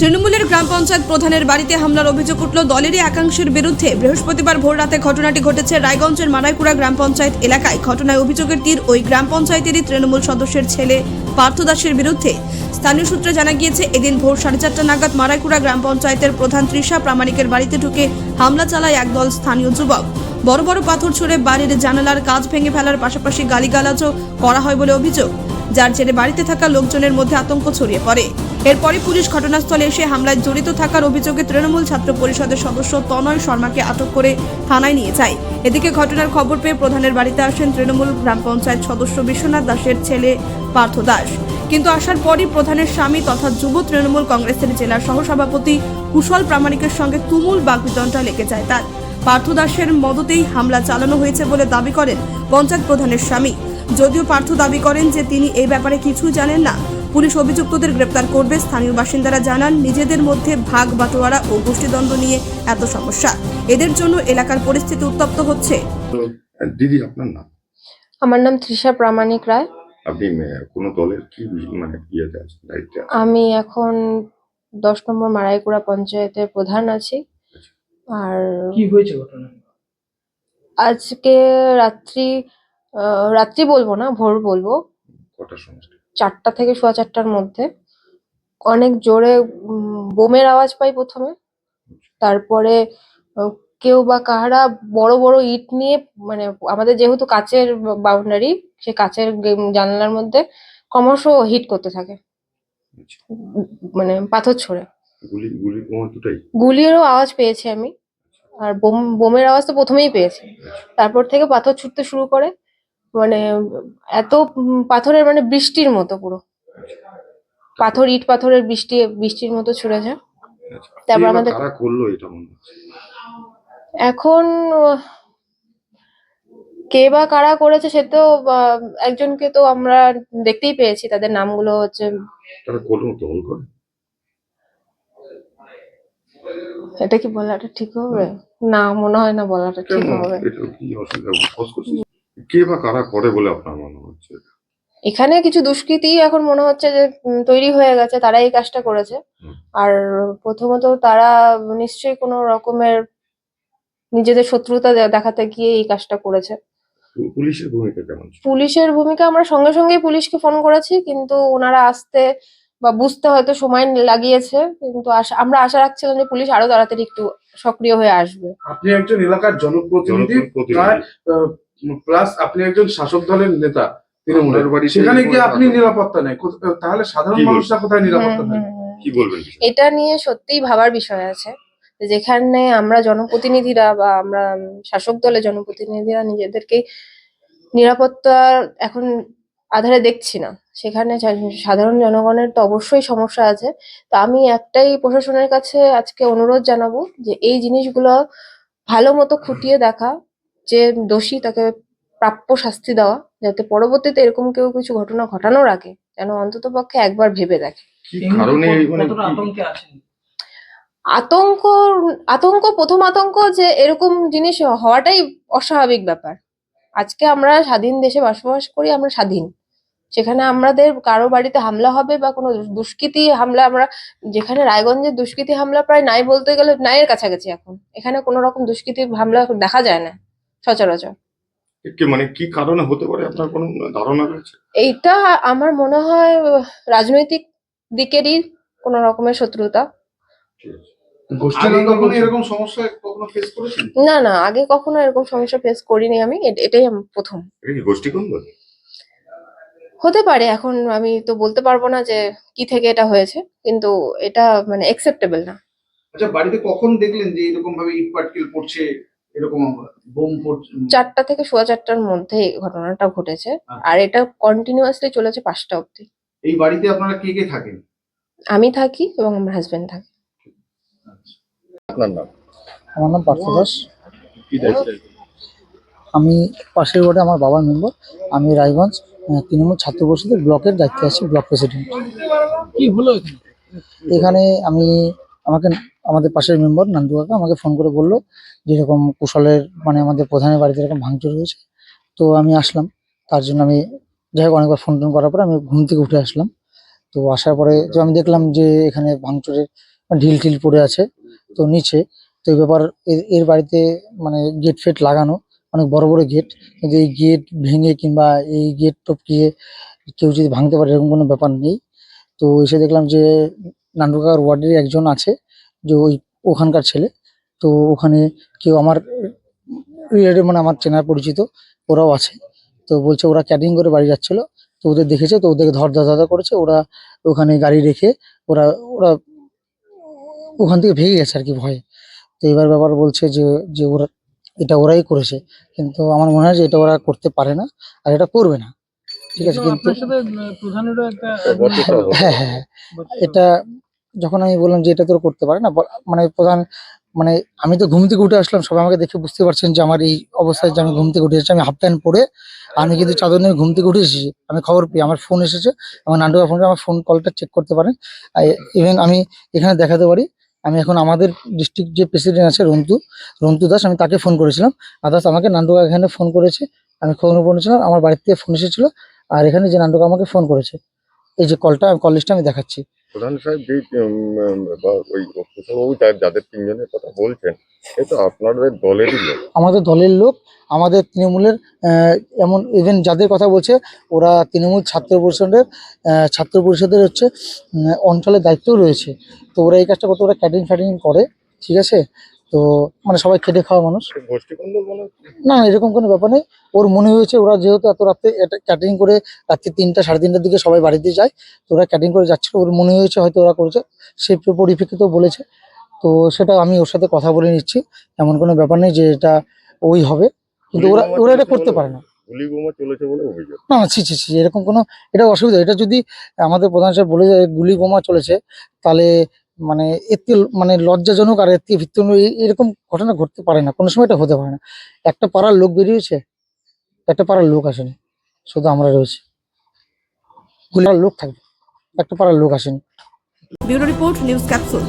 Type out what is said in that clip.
তৃণমূলের গ্রাম পঞ্চায়েত প্রধানের বাড়িতে হামলার অভিযোগ উঠল। দলেরই একাংশের বিরুদ্ধে বৃহস্পতিবার ভোর রাতে ঘটনাটি ঘটেছে রায়গঞ্জের মারাইকুড়া গ্রাম পঞ্চায়েত এলাকায়। ঘটনায় অভিযোগের তীর ওই গ্রাম পঞ্চায়েতেরই তৃণমূল সদস্যের ছেলে পার্থ দাসের বিরুদ্ধে। স্থানীয় সূত্রে জানা গিয়েছে, এদিন ভোর সাড়ে চারটা নাগাদ মারাইকুড়া গ্রাম পঞ্চায়েতের প্রধান তৃষা প্রামাণিকের বাড়িতে ঢুকে হামলা চালায় একদল স্থানীয় যুবক। বড় বড় পাথর ছুঁড়ে বাড়ির জানালার কাজ ভেঙে ফেলার পাশাপাশি গালিগালাজও করা হয় বলে অভিযোগ। যার জেরে বাড়িতে থাকা লোকজনের মধ্যে আতঙ্ক ছড়িয়ে পড়ে। এরপরে পুলিশ ঘটনাস্থলে এসে হামলায় জড়িত থাকার অভিযোগে তৃণমূল ছাত্র পরিষদের সদস্য তনয় শর্মাকে আটক করে থানায় নিয়ে যায়। এদিকে ঘটনার খবর পেয়ে প্রধানের বাড়িতে আসেন তৃণমূল গ্রাম পঞ্চায়েত সদস্য বিশ্বনাথ দাসের ছেলে পার্থ দাস। কিন্তু আসার পরই প্রধানের স্বামী তথা যুব তৃণমূল কংগ্রেসের জেলা সহসভাপতি কুশল প্রামাণিকের সঙ্গে তুমুল বাগবিতণ্ডা লেগে যায় তার। পার্থ দাসের মদতেই হামলা চালানো হয়েছে বলে দাবি করেন পঞ্চায়েত প্রধানের স্বামী। যদিও পার্থ দাবি করেন যে তিনি এই ব্যাপারে কিছু জানেন না। পুলিশ অভিযুক্তদের গ্রেপ্তার করবে। স্থানীয় বাসিন্দারা জানান নিজেদের মধ্যে ভাগ বাটোয়ারা ও গোষ্ঠীদ্বন্দ্ব নিয়ে এত সমস্যা। এদের জন্য এলাকার পরিস্থিতি উত্তপ্ত হচ্ছে। দিদি আপনার নাম? আমার নাম তৃষা প্রামাণিক রায়। আপনি কোনো দলের কি মানে ইয়েতে আছেন দায়িত্বে আছেন? আমি এখন দশ নম্বর মারাইকুড়া পঞ্চায়েতের প্রধান আছি। আর কি হয়েছে ঘটনা আজকে রাত্রি রাত্রি বলব না ভোর বলব। চারটা থেকে সোয়া চারটার মধ্যে। অনেক জোরে বোমের আওয়াজ পাই প্রথমে। তারপরে কেউ বা কাহারা বড় বড় ইট নিয়ে মানে আমাদের যেহেতু কাচের বাউন্ডারি সে কাচের জানালার মধ্যে ক্রমশ হিট করতে থাকে। আচ্ছা। মানে পাথর ছড়ে। গুলিরও আওয়াজ পেয়েছি আমি। আর বোম বোমের আওয়াজ তো প্রথমেই পেয়েছি। তারপর থেকে পাথর ছুটতে শুরু করে। মানে এত পাথরের মানে বৃষ্টির মতো পুরো। পাথর ইট পাথরের বৃষ্টি বৃষ্টির মতো ছুড়েছে। আচ্ছা। তারপর আমাদের- কারা করল এটা মনে এখন কে বা কারা করেছে সে তো একজনকে তো আমরা দেখতেই পেয়েছি তাদের নামগুলো হচ্ছে তারা কোনো দল করে? এটা কি বলাটা ঠিক হবে? না মনে হয় না বলাটা ঠিক হবে। এটা কি অসুবিধা খোঁজ করছি কে বা কারা করে বলে আপনার মনে হচ্ছে এখানে কিছু দুষ্কৃতী এখন মনে হচ্ছে যে উম, তৈরি হয়ে গেছে তারা এই কাজটা করেছে হুম। আর প্রথমত তারা নিশ্চয়ই কোনো রকমের নিজেদের শত্রুতা দে- দেখাতে গিয়ে এই কাজটা করেছে পু- পুলিশের ভূমিকা কেমন ছিল? পুলিশের ভূমিকা আমরা সঙ্গে সঙ্গেই পুলিশকে ফোন করেছি কিন্তু ওনারা আসতে বা বুঝতে হয়তো সময় লাগিয়েছে কিন্তু আশা- আমরা আশা রাখছিলাম যে পুলিশ আরও তাড়াতাড়ি একটু সক্রিয় হয়ে আসবে আপনি একজন এলাকার জনপ্রতিনিধি জনপ্রতিনিধি। প্রায় প্লাস আপনি একজন শাসক দলের নেতা তৃণমূলের বাড়িতে সেখানে গিয়ে আপনি নিরাপত্তা নেই তাহলে সাধারণ মানুষরা কোথায় নিরাপত্তা নেই। কি বলবেন এটা নিয়ে সত্যিই ভাবার বিষয় আছে যেখানে আমরা জনপ্রতিনিধিরা বা আমরা শাসক দলের জনপ্রতিনিধিরা নিজেদেরকেই নিরাপত্তা এখন আধারে দেখছি না। সেখানে সাধারণ জনগণের তো অবশ্যই সমস্যা আছে। তো আমি একটাই প্রশাসনের কাছে আজকে অনুরোধ জানাব যে এই জিনিসগুলো ভালো মতো খুঁটিয়ে দেখা। যে দোষী তাকে প্রাপ্য শাস্তি দেওয়া যাতে পরবর্তীতে এরকম কেউ কিছু ঘটনা ঘটানোর আগে যেন অন্তত পক্ষে একবার ভেবে দেখে। মানে আতঙ্ক আতঙ্ক প্রথম আতঙ্ক যে এরকম জিনিস হওয়াটাই অস্বাভাবিক ব্যাপার। আজকে আমরা স্বাধীন দেশে বসবাস করি আমরা স্বাধীন। সেখানে আমাদের কারও বাড়িতে হামলা হবে বা কোনো দুষ্কৃতি হামলা আমরা যেখানে রায়গঞ্জের দুষ্কৃতি হামলা প্রায় নাই বলতে গেলে নাইয়ের কাছাকাছি এখন। এখানে কোনো রকম দুষ্কৃতি হামলা দেখা যায় না। সচরাচর। মানে কি কারণে হতে পারে? আপনার কোনো ধারণা রয়েছে? এইটা আমার মনে হয় রাজনৈতিক দিকেরই কোনো রকমের শত্রুতা। ঠিক আছে। আগে কখনো এরকম সমস্যা কখনো ফেস করেছেন? না না আগে কখনো এরকম সমস্যা ফেস করিনি আমি। এটাই প্রথম। হতে পারে এখন আমি তো বলতে পারব না যে কি থেকে এটা হয়েছে কিন্তু এটা মানে একসেপ্টেবল না। আচ্ছা বাড়িতে কখন দেখলেন যে এরকম ভাবে ইট পাটকেল পড়ছে? এরকম বোম চারটা থেকে সোয়া চারটার মধ্যে এই ঘটনাটা ঘটেছে। আর এটা কন্টিনিউয়াসলি চলেছে পাঁচটা অবধি। এই বাড়িতে আপনারা কে কে থাকেন? আমি থাকি এবং আমার হাজবেন্ড থাকে। আপনার নাম? আমার নাম পার্থ দাস আমি পাশের ওয়ার্ডে আমার বাবার মেম্বার আমি রায়গঞ্জ তৃণমূল ছাত্র পরিষদের ব্লকের দায়িত্বে আছি ব্লক প্রেসিডেন্ট কি হলো এখানে? এখানে আমি আমাকে আমাদের পাশের মেম্বার নান্দু কাকা আমাকে ফোন করে বলল যে এরকম কুশলের মানে আমাদের প্রধানের বাড়িতে এরকম ভাঙচুর হয়েছে। তো আমি আসলাম। তার জন্য আমি যাই হোক অনেকবার ফোন টোন করার পরে আমি ঘুম থেকে উঠে আসলাম। তো আসার পরে তো আমি দেখলাম যে এখানে ভাঙচুরের ঢিল টিল পড়ে আছে তো নিচে। তো এই ব্যাপার এর বাড়িতে মানে গেট ফেট লাগানো, অনেক বড় বড় গেট কিন্তু এই গেট ভেঙে কিংবা এই গেট টপকিয়ে কেউ যদি ভাঙতে পারে এরকম কোনো ব্যাপার নেই। তো এসে দেখলাম যে নান্ডুকার ওয়ার্ডের একজন আছে যে ওই ওখানকার ছেলে। তো ওখানে কেউ আমার রিলেটিভ মানে আমার চেনার পরিচিত ওরাও আছে। তো বলছে ওরা ক্যাটিং করে বাড়ি যাচ্ছিল তো ওদের দেখেছে তো ওদেরকে ধর ধর ধর করেছে ওরা ওখানে গাড়ি রেখে ওরা ওরা ওখান থেকে ভেঙে গেছে আর কি ভয়ে। তো এবার ব্যাপার বলছে যে যে ওরা এটা ওরাই করেছে কিন্তু আমার মনে হয় যে এটা ওরা করতে পারে না আর এটা করবে না। ঠিক আছে কিন্তু হ্যাঁ হ্যাঁ হ্যাঁ। এটা যখন আমি বললাম যে এটা তোর করতে পারে না মানে প্রধান মানে আমি তো ঘুম থেকে উঠে আসলাম, সবাই আমাকে দেখে বুঝতে পারছেন যে আমার এই অবস্থায় যে আমি ঘুম থেকে উঠে এসেছি, আমি হাফ প্যান্ট পরে, আমি কিন্তু চাদর নিয়ে ঘুম থেকে উঠে এসেছি, আমি খবর পেয়ে আমার ফোন এসেছে, আমার নান্ডুকা ফোনটা আমার ফোন কলটা চেক করতে পারেন। ইভেন আমি এখানে দেখাতে পারি, আমি এখন আমাদের ডিস্ট্রিক্ট যে প্রেসিডেন্ট আছে রন্তু রন্তু দাস, আমি তাকে ফোন করেছিলাম। আদার্স আমাকে নান্ডুকা এখানে ফোন করেছে, আমি খবর পড়েছিলাম আমার বাড়ির থেকে ফোন এসেছিল, আর এখানে যে নান্ডুকা আমাকে ফোন করেছে, এই যে কলটা কল লিস্টটা আমি দেখাচ্ছি। প্রধান সাহেব বা ওই যাদের তিনজনের কথা বলছেন এ তো আপনাদের দলেরই লোক। আমাদের দলের লোক, আমাদের তৃণমূলের এমন ইভেন যাদের কথা বলছে, ওরা তৃণমূল ছাত্র পরিষদের ছাত্র পরিষদের হচ্ছে অঞ্চলের দায়িত্বও রয়েছে। তো ওরা এই কাজটা করতে ওরা ক্যাটারিং ফ্যাটারিং করে, ঠিক আছে? তো মানে সবাই খেটে খাওয়া মানুষ। মনে না এরকম কোনো ব্যাপার নেই। ওর মনে হয়েছে ওরা যেহেতু এত রাতে এটা ক্যাটারিং করে রাত্রি তিনটা সাড়ে তিনটার দিকে সবাই বাড়িতে যায় তো ওরা ক্যাটারিং করে যাচ্ছিল। ওর মনে হয়েছে হয়তো ওরা করেছে। সেই পরিপ্রেক্ষিতেও বলেছে। তো সেটা আমি ওর সাথে কথা বলে নিচ্ছি। এমন কোনো ব্যাপার নেই যে এটা ওই হবে। কিন্তু ওরা ওরা এটা করতে পারে না। না না ছি ছি ছি এরকম কোনো এটা অসুবিধা। এটা যদি আমাদের প্রধান সাহেব বলে যায় গুলি বোমা চলেছে তাহলে মানে এতে মানে লজ্জাজনক আর এতে ভিত্তিহীন এরকম ঘটনা ঘটতে পারে না। কোনো সময় এটা হতে পারে না। একটা পাড়ার লোক বেরিয়েছে, একটা পাড়ার লোক আসেনি, শুধু আমরা রয়েছি। লোক থাকবে, একটা পাড়ার লোক আসেনি। Bureau report, news capsule.